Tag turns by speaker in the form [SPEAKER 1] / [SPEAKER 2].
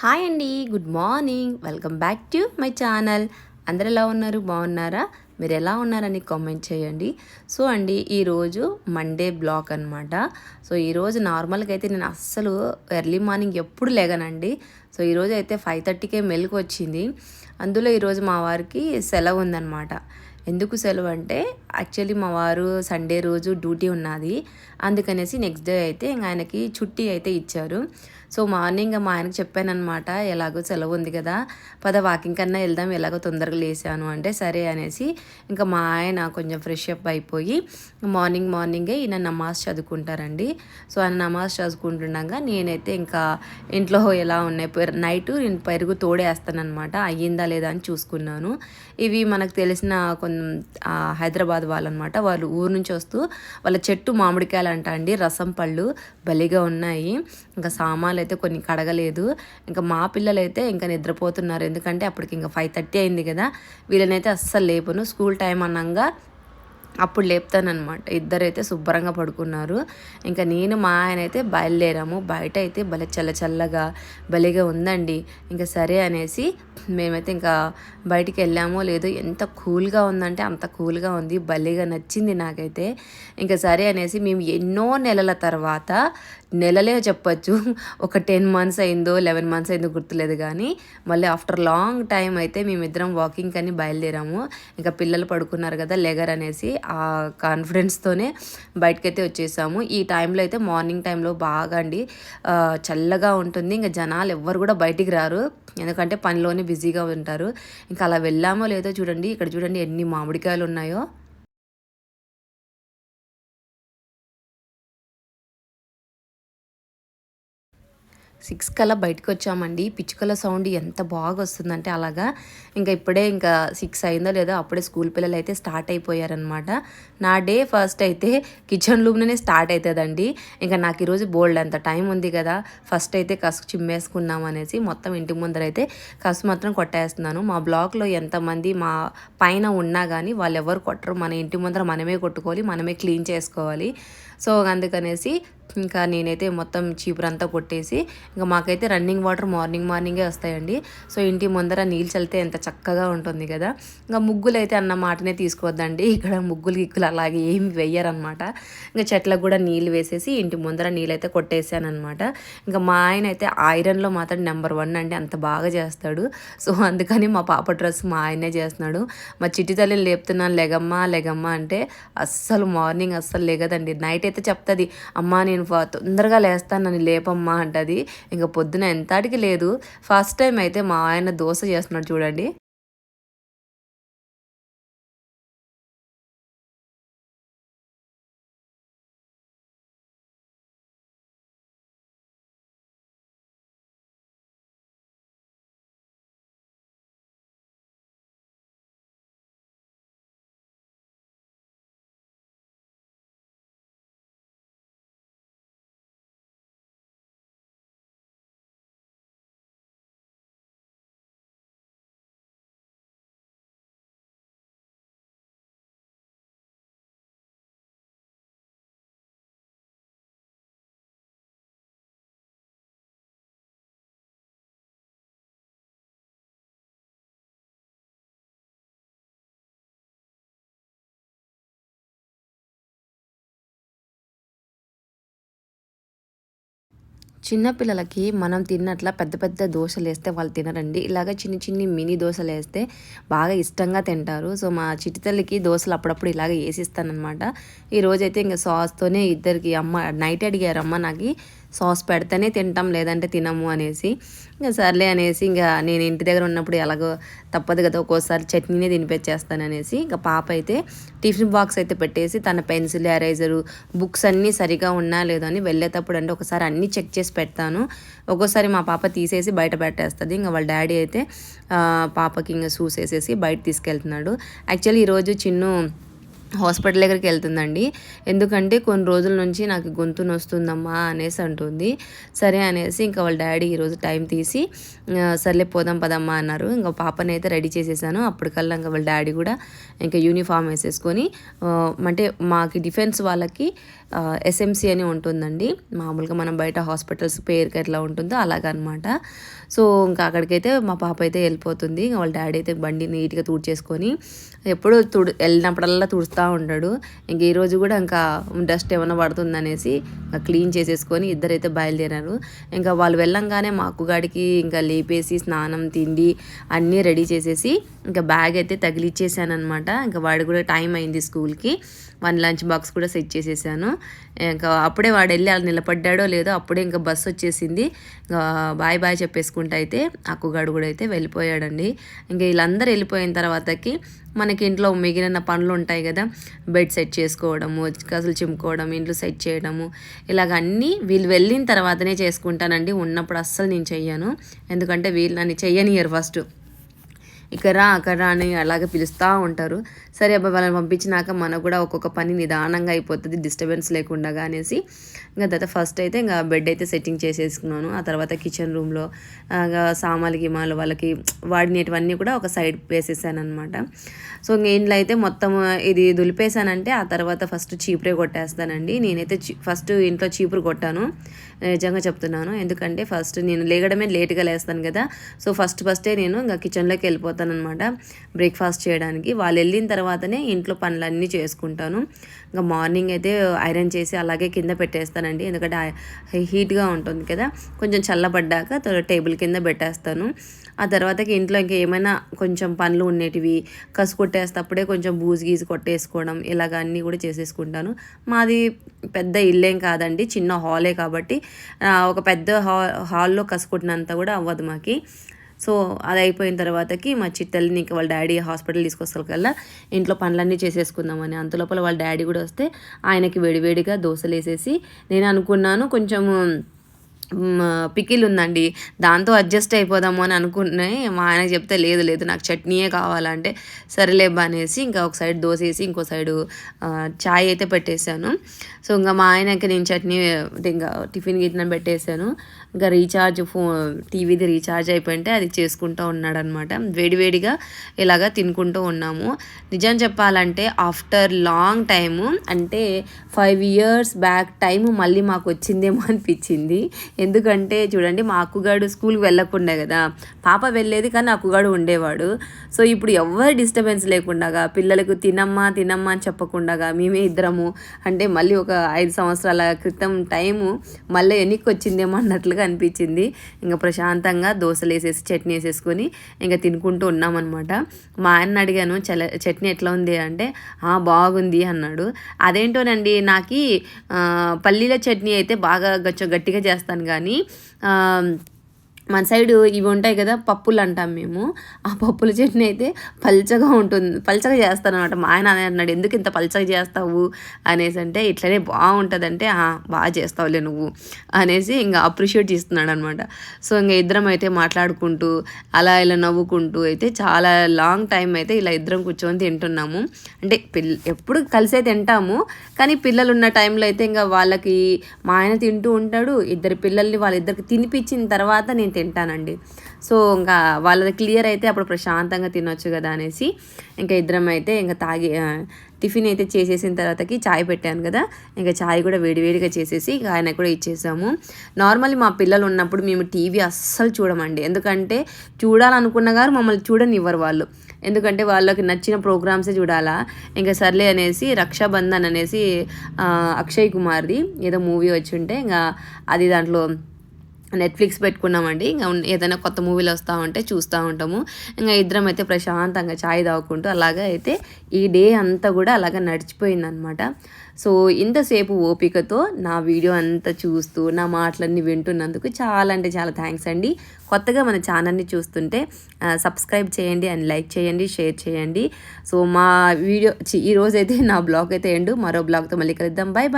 [SPEAKER 1] Hi అండి good morning. Welcome back to my channel. అందరు ఎలా ఉన్నారు? బాగున్నారా? మీరు ఎలా ఉన్నారని కామెంట్ చేయండి. సో అండి ఈరోజు మండే బ్లాక్ అనమాట సో ఈరోజు నార్మల్గా అయితే నేను అస్సలు ఎర్లీ మార్నింగ్ ఎప్పుడు లేగనండి. సో ఈరోజు అయితే ఫైవ్ థర్టీకే మెలకు వచ్చింది. అందులో ఈరోజు మా వారికి సెలవు ఉందన్నమాట. ఎందుకు సెలవు అంటే యాక్చువల్లీ మా వారు సండే రోజు డ్యూటీ ఉన్నది. అందుకనేసి నెక్స్ట్ డే అయితే ఇంకా ఆయనకి చుట్టి అయితే ఇచ్చారు. సో మార్నింగ్ మా ఆయనకు చెప్పానమాట ఎలాగో సెలవు ఉంది కదా పద వాకింగ్ కన్నా వెళ్దాం ఎలాగో తొందరగా లేసాను అంటే సరే అనేసి ఇంకా మా ఆయన కొంచెం ఫ్రెష్ అప్ అయిపోయి మార్నింగ్ మార్నింగే ఈయన నమాజ్ చదువుకుంటారండి. సో ఆయన నమాజ్ చదువుకుంటుండగా నేనైతే ఇంకా ఇంట్లో ఎలా ఉన్నాయి నైట్ నేను పెరుగు తోడేస్తానమాట అయ్యిందా లేదా అని చూసుకున్నాను. ఇవి మనకు తెలిసిన కొంచెం హైదరాబాద్ వాళ్ళనమాట వాళ్ళు ఊరు నుంచి వస్తూ వాళ్ళ చెట్టు మామిడికాయలు అంట అండి రసం పళ్ళు బలిగా ఉన్నాయి. ఇంకా పిల్లలు అయితే కొన్ని కడగలేదు. ఇంకా మా పిల్లలు అయితే ఇంకా నిద్రపోతున్నారు. ఎందుకంటే అప్పటికి ఇంకా ఫైవ్ థర్టీ అయింది కదా. వీళ్ళనైతే అస్సలు లేపును. స్కూల్ టైం అన్నంగా అప్పుడు లేపుతానమాట ఇద్దరైతే శుభ్రంగా పడుకున్నారు. ఇంకా నేను మా ఆయన అయితే బయలుదేరాము. బయట అయితే భలే చల్ల చల్లగా భలేగా ఉందండి. ఇంకా సరే అనేసి మేమైతే ఇంకా బయటికి వెళ్ళామో లేదో ఎంత కూల్గా ఉందంటే అంత కూల్గా ఉంది. భలేగా నచ్చింది నాకైతే. ఇంకా సరే అనేసి మేము ఎన్నో నెలల తర్వాత నెలలే చెప్పచ్చు ఒక టెన్ మంత్స్ అయిందో లెవెన్ మంత్స్ అయిందో గుర్తులేదు కానీ మళ్ళీ ఆఫ్టర్ లాంగ్ టైం అయితే మేమిద్దరం వాకింగ్ అని బయలుదేరాము. ఇంకా పిల్లలు పడుకున్నారు కదా లెగర్ అనేసి ఆ కాన్ఫిడెన్స్తోనే బయటకైతే వచ్చేసాము. ఈ టైంలో అయితే మార్నింగ్ టైంలో బాగా అండి. చల్లగా ఉంటుంది. ఇంకా జనాలు ఎవ్వరు కూడా బయటికి రారు. ఎందుకంటే పనిలోనే బిజీగా ఉంటారు. ఇంకా అలా వెళ్ళామో లేదో చూడండి. ఇక్కడ చూడండి ఎన్ని మామిడికాయలు ఉన్నాయో. సిక్స్ కల్లా బయటకు వచ్చామండి పిచ్చుకల సౌండ్ ఎంత బాగా వస్తుందంటే అలాగా. ఇంకా ఇప్పుడే ఇంకా సిక్స్ అయిందో లేదో అప్పుడే స్కూల్ పిల్లలు అయితే స్టార్ట్ అయిపోయారనమాట నా డే ఫస్ట్ అయితే కిచెన్ రూమ్లోనే స్టార్ట్ అవుతుందండి ఇంకా నాకు ఈరోజు బోల్డ్ అంత టైం ఉంది కదా. ఫస్ట్ అయితే కసుకు చిమ్మేసుకున్నాం అనేసి మొత్తం ఇంటి ముందర అయితే కసు మాత్రం కొట్టేస్తున్నాను. మా బ్లాక్లో ఎంతమంది మా పైన ఉన్నా కానీ వాళ్ళు ఎవరు కొట్టరు. మన ఇంటి ముందర మనమే కొట్టుకోవాలి మనమే క్లీన్ చేసుకోవాలి. సో అందుకనేసి ఇంకా నేనైతే మొత్తం చీపురంతా కొట్టేసి ఇంకా మాకైతే రన్నింగ్ వాటర్ మార్నింగ్ మార్నింగే వస్తాయండి. సో ఇంటి ముందర నీళ్ళు చల్లితే ఎంత చక్కగా ఉంటుంది కదా. ఇంకా ముగ్గులు అయితే అన్న మాటనే తీసుకోవద్దండి. ఇక్కడ ముగ్గులు గిక్కులు అలాగే ఏమి వెయ్యరనమాట ఇంకా చెట్లకు కూడా నీళ్ళు వేసేసి ఇంటి ముందర నీళ్ళైతే కొట్టేసానమాట ఇంకా మా ఆయన అయితే ఐరన్లో మాత్రం నెంబర్ వన్ అండి. అంత బాగా చేస్తాడు. సో అందుకని మా పాప డ్రెస్ మా ఆయనే చేస్తున్నాడు. మా చిట్టి తల్లిని లేపుతున్నాను. లెగమ్మా లెగమ్మా అంటే అస్సలు మార్నింగ్ అస్సలు లేగదండి. నైట్ అయితే చెప్తుంది అమ్మా నేను నేను తొందరగా లేస్తాను నన్ను లేపమ్మా అంటది. ఇంకా పొద్దున ఎంతటికి లేదు. ఫస్ట్ టైం అయితే మా ఆయన దోశ చేస్తున్నాడు చూడండి. చిన్నపిల్లలకి మనం తిన్నట్ల పెద్ద పెద్ద దోశలు వేస్తే వాళ్ళు తినరండి. ఇలాగ చిన్ని చిన్ని మినీ దోశలు వేస్తే బాగా ఇష్టంగా తింటారు. సో మా చిట్టి తల్లికి దోశలు అప్పుడప్పుడు ఇలాగ వేసిస్తానమాట ఈరోజైతే ఇంకా సాస్తోనే ఇద్దరికి అమ్మ నైట్ అడిగారు అమ్మ నాకు సాస్ పెడితేనే తింటాం లేదంటే తినము అనేసి. ఇంకా సర్లే అనేసి ఇంకా నేను ఇంటి దగ్గర ఉన్నప్పుడు ఎలాగో తప్పదు కదా ఒక్కోసారి చట్నీనే తినిపించేస్తాను అనేసి ఇంకా పాప అయితే టిఫిన్ బాక్స్ అయితే పెట్టేసి తన పెన్సిల్ ఎరైజరు బుక్స్ అన్నీ సరిగా ఉన్నా లేదో అని వెళ్ళేటప్పుడు అంటే ఒకసారి అన్నీ చెక్ చేసి పెడతాను. ఒక్కోసారి మా పాప తీసేసి బయట పెట్టేస్తుంది. ఇంకా వాళ్ళ డాడీ అయితే పాపకి ఇంకా షూస్ వేసేసి బయట తీసుకెళ్తున్నాడు. యాక్చువల్లీ ఈరోజు చిన్ను హాస్పిటల్ దగ్గరికి వెళ్తుందండి. ఎందుకంటే కొన్ని రోజుల నుంచి నాకు గొంతు నొస్తుందమ్మా అనేసి అంటుంది. సరే అనేసి ఇంకా వాళ్ళ డాడీ ఈరోజు టైం తీసి సర్లే పోదాం పదమ్మా అన్నారు. ఇంకా పాపని అయితే రెడీ చేసేసాను. అప్పటికల్లా ఇంకా వాళ్ళ డాడీ కూడా ఇంకా యూనిఫామ్ వేసేసుకొని అంటే మాకు డిఫెన్స్ వాళ్ళకి ఎస్ఎంసీ అని ఉంటుందండి. మామూలుగా మనం బయట హాస్పిటల్స్ పేరుకి ఎట్లా ఉంటుందో అలాగనమాట. సో ఇంకా అక్కడికైతే మా పాప అయితే వెళ్ళిపోతుంది. వాళ్ళ డాడీ అయితే బండి నీట్గా తుడిచేసుకొని ఎప్పుడు తుడు వెళ్ళినప్పుడల్లా తుడుస్తూ ఉంటాడు. ఇంక ఈరోజు కూడా ఇంకా డస్ట్ ఏమైనా పడుతుందనేసి క్లీన్ చేసేసుకొని ఇద్దరైతే బయలుదేరారు. ఇంకా వాళ్ళు వెళ్ళంగానే మా అక్కుగాడికి ఇంకా లేపేసి స్నానం తిండి అన్నీ రెడీ చేసేసి ఇంకా బ్యాగ్ అయితే తగిలిచ్చేసాను అనమాట ఇంకా వాడు కూడా టైం అయింది స్కూల్కి. వన్ లంచ్ బాక్స్ కూడా సెట్ చేసేసాను. ఇంకా అప్పుడే వాడు వెళ్ళి అలా నిలబడ్డాడో లేదో అప్పుడే ఇంకా బస్సు వచ్చేసింది. బాయ్ బాయ్ చెప్పేసుకుంటూ అయితే అక్కుగాడు కూడా అయితే వెళ్ళిపోయాడండి. ఇంకా వీళ్ళందరూ వెళ్ళిపోయిన తర్వాతకి మనకి ఇంట్లో మిగిలిన పనులు ఉంటాయి కదా. బెడ్ సెట్ చేసుకోవడము కసులు చిమ్ముకోవడం ఇంట్లో సెట్ చేయడము ఇలాగ అన్నీ వీళ్ళు వెళ్ళిన తర్వాతనే చేసుకుంటానండి. ఉన్నప్పుడు అస్సలు నేను చెయ్యను. ఎందుకంటే వీళ్ళు నన్ను చెయ్యనియరు ఫస్ట్. ఇక్కడ రా అక్కడ రా అని అలాగే పిలుస్తూ ఉంటారు. సరే అబ్బాయి వాళ్ళని పంపించినాక మనకు కూడా ఒక్కొక్క పని నిదానంగా అయిపోతుంది డిస్టర్బెన్స్ లేకుండా అనేసి ఇంకా తర్వాత ఫస్ట్ అయితే ఇంకా బెడ్ అయితే సెట్టింగ్ చేసేసుకున్నాను. ఆ తర్వాత కిచెన్ రూమ్లో సామాలు గిమాలు వాళ్ళకి వాడినటువన్నీ కూడా ఒక సైడ్ వేసేసాను అనమాట సో ఇంక ఇంట్లో అయితే మొత్తం ఇది దులిపేశానంటే ఆ తర్వాత ఫస్ట్ చీపురే కొట్టేస్తానండి. నేనైతే ఫస్ట్ ఇంట్లో చీపురు కొట్టాను. నిజంగా చెప్తున్నాను. ఎందుకంటే ఫస్ట్ నేను లేగడమే లేట్గా లేస్తాను కదా. సో ఫస్ట్ ఫస్టే నేను ఇంకా కిచెన్లోకి వెళ్ళిపోతాను అనమాట బ్రేక్ఫాస్ట్ చేయడానికి. వాళ్ళు వెళ్ళిన తర్వాత తర్వాతనే ఇంట్లో పనులన్నీ చేసుకుంటాను. ఇంకా మార్నింగ్ అయితే ఐరన్ చేసి అలాగే కింద పెట్టేస్తానండి. ఎందుకంటే హీట్గా ఉంటుంది కదా కొంచెం చల్లబడ్డాక టేబుల్ కింద పెట్టేస్తాను. ఆ తర్వాతకి ఇంట్లో ఇంకా ఏమైనా కొంచెం పనులు ఉండేటివి కసు కొట్టేస్తప్పుడే కొంచెం బూజు గీజు కొట్టేసుకోవడం ఇలాగ అన్నీ కూడా చేసేసుకుంటాను. మాది పెద్ద ఇల్లేం కాదండి చిన్న హాలే కాబట్టి ఒక పెద్ద హా హాల్లో కసుకుంటున్నంత కూడా అవ్వదు మాకి. సో అది అయిపోయిన తర్వాతకి మా చిట్టల్ని ఇంకా వాళ్ళ డాడీ హాస్పిటల్ తీసుకొస్తారు కల్లా. ఇంట్లో పనులన్నీ చేసేసుకుందామని. అంతలోపల వాళ్ళ డాడీ కూడా వస్తే ఆయనకి వేడివేడిగా దోశలు వేసేసి నేను అనుకున్నాను కొంచెము పికిల్ ఉందండి దాంతో అడ్జస్ట్ అయిపోదాము అని అనుకున్నాయి. మా ఆయన చెప్తే లేదు లేదు నాకు చట్నీయే కావాలంటే సరేలే అనేసి ఇంకా ఒక సైడ్ దోశ వేసి ఇంకో సైడు చాయ్ అయితే పెట్టేశాను. సో ఇంకా మా ఆయనకి నేను చట్నీ ఇంకా టిఫిన్ గిట్న పెట్టేశాను. ఇంకా రీఛార్జ్ ఫో టీవీది రీఛార్జ్ అయిపోయింటే అది చేసుకుంటూ ఉన్నాడనమాట. వేడివేడిగా ఇలాగా తినుకుంటూ ఉన్నాము. నిజం చెప్పాలంటే ఆఫ్టర్ లాంగ్ టైము అంటే ఫైవ్ ఇయర్స్ బ్యాక్ టైము మళ్ళీ మాకు వచ్చిందేమో అనిపించింది. ఎందుకంటే చూడండి మా అక్కుగాడు స్కూల్కి వెళ్ళకుండా కదా. పాప వెళ్ళేది కానీ అక్కుగాడు ఉండేవాడు. సో ఇప్పుడు ఎవరు డిస్టర్బెన్స్ లేకుండా పిల్లలకు తినమ్మా తినమ్మా అని చెప్పకుండా మేమే ఇద్దరము. అంటే మళ్ళీ ఒక ఐదు సంవత్సరాల క్రితం టైము మళ్ళీ ఎన్నికొచ్చిందేమో వచ్చిందేమో అన్నట్టుగా అనిపించింది. ఇంకా ప్రశాంతంగా దోశలు వేసేసి చట్నీ వేసేసుకొని ఇంకా తినుకుంటూ ఉన్నామన్నమాట. మా ఆయన అడిగాను చల చట్నీ ఎట్లా ఉంది? అంటే బాగుంది అన్నాడు. అదేంటోనండి నాకు పల్లీల చట్నీ అయితే బాగా కొంచెం గట్టిగా చేస్తాను కానీ మన సైడ్ ఇవి ఉంటాయి కదా పప్పులు అంటాం మేము. ఆ పప్పుల చట్నీ అయితే పల్చగా ఉంటుంది. పల్చగా చేస్తాను అనమాట మా ఆయన అన్నాడు ఎందుకు ఇంత పల్చగా చేస్తావు? అనేసి అంటే ఇట్లనే బాగుంటుందంటే బాగా చేస్తావులే నువ్వు. అనేసి ఇంకా అప్రిషియేట్ చేస్తున్నాడు అనమాట సో ఇంకా ఇద్దరం అయితే మాట్లాడుకుంటూ అలా ఇలా నవ్వుకుంటూ అయితే చాలా లాంగ్ టైం అయితే ఇలా ఇద్దరం కూర్చొని తింటున్నాము. అంటే పిల్ల ఎప్పుడు కలిసే తింటాము కానీ పిల్లలు ఉన్న టైంలో అయితే ఇంకా వాళ్ళకి మా ఆయన తింటూ ఉంటాడు. ఇద్దరు పిల్లల్ని వాళ్ళిద్దరికి తినిపించిన తర్వాత నేను తింటానండి. సో ఇంకా వాళ్ళది క్లియర్ అయితే అప్పుడు ప్రశాంతంగా తినొచ్చు కదా అనేసి ఇంకా ఇద్దరం అయితే ఇంకా తాగి టిఫిన్ అయితే చేసేసిన తర్వాతకి చాయ్ పెట్టాను కదా. ఇంకా చాయ్ కూడా వేడివేడిగా చేసేసి ఆయన కూడా ఇచ్చేసాము. నార్మల్లీ మా పిల్లలు ఉన్నప్పుడు మేము టీవీ అస్సలు చూడమండి. ఎందుకంటే చూడాలనుకున్న గారు మమ్మల్ని చూడనివ్వరు వాళ్ళు. ఎందుకంటే వాళ్ళకి నచ్చిన ప్రోగ్రామ్సే చూడాలా. ఇంకా సర్లే అనేసి రక్షాబంధన్ అనేసి అక్షయ్ కుమార్ది ఏదో మూవీ వచ్చి ఉంటే ఇంకా అది దాంట్లో నెట్ఫ్లిక్స్ పెట్టుకున్నామండి. ఇంకా ఏదైనా కొత్త మూవీలు వస్తూ ఉంటే చూస్తూ ఉంటాము. ఇంకా ఇద్దరం అయితే ప్రశాంతంగా ఛాయ్ తాగుకుంటూ అలాగే అయితే ఈ డే అంతా కూడా అలాగ నడిచిపోయిందనమాట. సో ఇంతసేపు ఓపికతో నా వీడియో అంతా చూస్తూ నా మాటలన్నీ వింటున్నందుకు చాలా అంటే చాలా థ్యాంక్స్ అండి. కొత్తగా మన ఛానల్ని చూస్తుంటే సబ్స్క్రైబ్ చేయండి అండ్ లైక్ చేయండి షేర్ చేయండి. సో మా వీడియో ఈరోజైతే నా బ్లాగ్ అయితే ఎండు. మరో బ్లాగ్తో మళ్ళీ కలుద్దాం. Bye bye